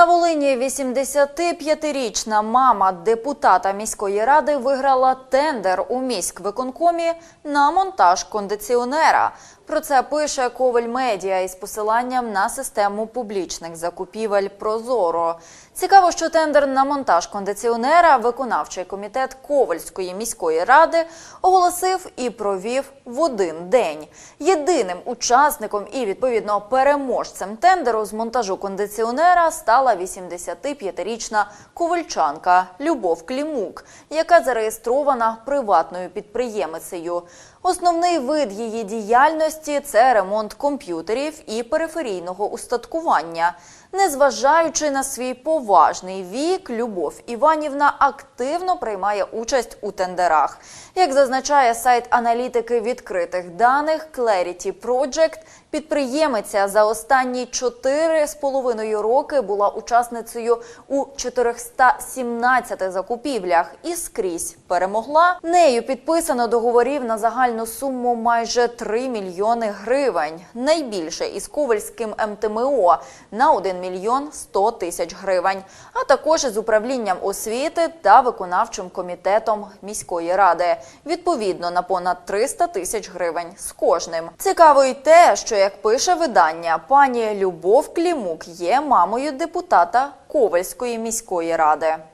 На Волині 85-річна мама депутата міської ради виграла тендер у міськвиконкомі на монтаж кондиціонера. Про це пише Коваль Медіа із посиланням на систему публічних закупівель Прозоро. Цікаво, що тендер на монтаж кондиціонера виконавчий комітет Ковальської міської ради оголосив і провів в один день. Єдиним учасником і відповідно переможцем тендеру з монтажу кондиціонера стала 85-річна ковальчанка Любов Клімук, яка зареєстрована приватною підприємицею. Основний вид її діяльності це ремонт комп'ютерів і периферійного устаткування. Незважаючи на свій поважний вік, Любов Іванівна активно приймає участь у тендерах. Як зазначає сайт аналітики відкритих даних Clarity Project, підприємиця за останні 4,5 роки була учасницею у 417 закупівлях і скрізь перемогла. Нею підписано договорів на загальну суму майже 3 мільйони гривень. Найбільше із Ковальським МТМО на 1 мільйон 100 тисяч гривень, а також із управлінням освіти та виконавчим комітетом міської ради. Відповідно на понад 300 тисяч гривень з кожним. Цікаво й те, що як пише видання, пані Любов Клімук є мамою депутата Ковальської міської ради.